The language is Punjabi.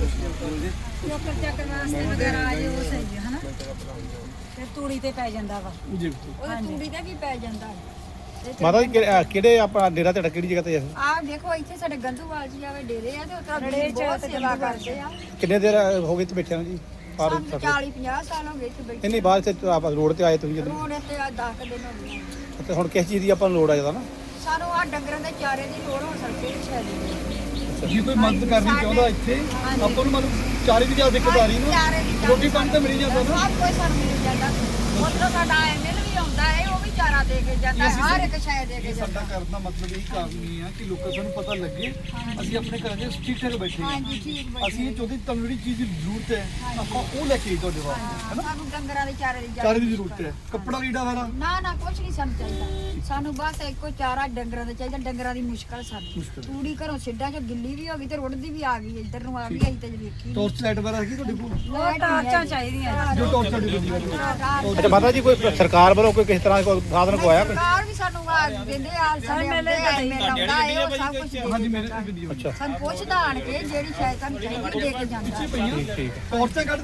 ਚੋਕਰ ਚੱਕਰ ਵਾਸਤੇ ਵਗੈਰਾ ਆਏ ਉਹ ਸਹੀ ਹੈ ਹਨਾ? ਫਿਰ ਤੂੜੀ ਤੇ ਪੈ ਜਾਂਦਾ ਵਾ। ਜੀ। ਉਹ ਤੂੜੀ ਤੇ ਕੀ ਪੈ ਜਾਂਦਾ। ਮਾਤਾ ਜੀ ਅਹ ਕਿਹੜੇ ਆਪਣਾ ਡੇਰਾ ਤੁਹਾਡਾ ਕਿਹੜੀ ਜਗ੍ਹਾ ਤੇ ਹੈ? ਆ ਦੇਖੋ ਇੱਥੇ ਸਾਡੇ ਗੰਦੂਵਾਲ ਜੀ ਆਵੇ ਡੇਰੇ ਆ ਤੇ ਉਤਰਾ ਡੇਰੇ ਚ ਬਹੁਤ ਸੇਵਾ ਕਰਦੇ ਆ। ਕਿੰਨੇ ਦੇਰ ਹੋ ਗਏ ਤੇ ਬੈਠਿਆਂ ਨੂੰ ਜੀ? ਪਾਰ ਸਾਨੂੰ 40 50 ਸਾਲ ਹੋ ਗਏ ਇੱਥੇ ਬੈਠੇ ਇੰਨੀ ਬਾਅਦ ਤੇ ਆਪਾਂ ਰੋਡ ਤੇ ਆਏ ਤੁਸੀਂ ਜਦੋਂ। ਰੋਡ ਤੇ ਆ 10 ਦਿਨ ਹੋ ਗਏ। ਤੇ ਹੁਣ ਕਿਸ ਚੀਜ਼ ਦੀ ਆਪਾਂ ਨੂੰ ਲੋੜ ਆ ਜਾਂਦਾ ਨਾ? ਸਾਨੂੰ ਆ ਡੰਗਰਾਂ ਦੇ ਚਾਰੇ ਦੀ ਲੋੜ ਹੋ ਸਕਦੀ ਹੈ ਸ਼ਾਇਦ ਜੇ ਕੋਈ ਮਦਦ ਕਰਨੀ ਚਾਹੁੰਦਾ ਇੱਥੇ? ਆਪਾਂ ਨੂੰ ਮਤਲਬ ਚਾਰੇ ਦੀ ਜ਼ਿਆਦਾ ਦਿੱਕਤ ਆ ਰਹੀ ਨਾ ਰੋਟੀ ਪਾਣੀ ਤਾਂ ਮਿਲ ਜਾਂਦਾ ਨਾ। ਸਭ ਕੁਝ ਸਾਨੂੰ ਮਿਲ ਜਾਂਦਾ। ਮਤਲਬ ਸਾਡਾ ਐਮਐਲ ਵੀ ਆਉਂਦਾ ਹੈ ਉਹ ਵੀ ਚਾਰਾ ਦੇ ਕੇ ਜਾਂਦਾ ਹੈ, ਹਰ ਇੱਕ ਸ਼ਾਇਦ ਦੇ ਕੇ ਇਹ ਜਾਂਦਾ। ਸਾਡਾ ਕਰਨ ਦਾ ਮਤਲਬ ਇਹ ਕਾਰਨ ਨਹੀਂ ਹੈ ਕਿ ਲੋਕਾਂ ਸਾਨੂੰ ਪਤਾ ਲੱਗੇ ਅਸੀਂ ਆਪਣੇ ਘਰਾਂ ਦੇ ਠੀਕ ਠਾਕ ਬੈਠੇ ਹਾਂ। ਹਾਂਜੀ ਠੀਕ ਬਈ ਅਸੀਂ ਇਹ ਚਾਹੁੰਦੇ ਤੁਹਾਨੂੰ ਜਿਹੜੀ ਚੀਜ਼ ਦੀ ਜ਼ਰੂਰਤ ਹੈ ਆਪਾਂ ਉਹ ਲੈ ਕੇ ਆਈਏ ਤੁਹਾਡੇ ਵਾਸਤੇ ਸਾਨੂੰ ਡੰਗਰਾਂ ਦੇ ਚਾਰੇ ਦੀ ਚਾਰੇ ਦੀ ਜ਼ਰੂਰਤ ਹੈ। ਕੱਪੜਾ ਲੀੜਾ ਵਾਲਾ ਨਾ ਨਾ ਕੁਛ ਨਹੀਂ ਸਾਨੂੰ ਚਾਹੀਦਾ। ਸਾਨੂੰ ਬਸ ਇੱਕੋ ਚਾਰਾ ਡੰਗਰਾਂ ਦਾ ਚਾਹੀਦਾ ਡੰਗਰਾਂ ਦੀ ਮੁਸ਼ਕਲ ਸਾਨੂੰ ਮੁਸ਼ਕਲ। ਤੂੜੀ ਘਰੋਂ ਸਿੱਧਾ ਚ ਗਿੱਲੀ ਵੀ ਹੋ ਗਈ ਤੇ ਰੁੜਦੀ ਵੀ ਆ ਗਈ ਇੱਧਰ ਨੂੰ ਆ ਗਈ ਅਸੀਂ ਤੇ ਵੇਖੀ ਟੋਰਚ ਲਾਈਟ ਵਾਲਾ ਹੈਗੀ ਤੁਹਾਡੇ ਕੋਲ? ਉਹ ਟਾਰਚਾਂ ਚਾਹੀਦੀਆਂ ਜੋ ਟੋਰਚ ਸਾਡੀ ਵਧੀਆ ਹੈ। ਅੱਛਾ ਮਾਤਾ ਜੀ ਕੋਈ ਸਰਕਾਰ ਵੱਲੋਂ ਕੋਈ ਕਿਸੇ ਤਰ੍ਹਾਂ ਕੋਈ ਸਾਧਨ ਕੋਈ ਆਇਆ ਕੋਈ? ਸਰਕਾਰ ਵੀ ਸਾਨੂੰ ਆ ਦਿੰਦੇ ਆ ਸਾਰੇ ਮੇਲੇ ਆਉਂਦਾ ਹੈ ਉਹ ਸਭ ਕੁਝ ਹਾਂਜੀ ਮੇਰੇ ਅੱਛਾ ਸਾਨੂੰ ਪੁੱਛਦਾ ਆਣ ਕੇ ਜਿਹੜੀ ਸ਼ਾਇਦ ਤੁਹਾਨੂੰ ਚਾਹੀਦੀ ਦੇ ਕੇ ਜਾਂਦਾ। ਠੀਕ ਠੀਕ ਟੋਰਚਾਂ ਕੱਢ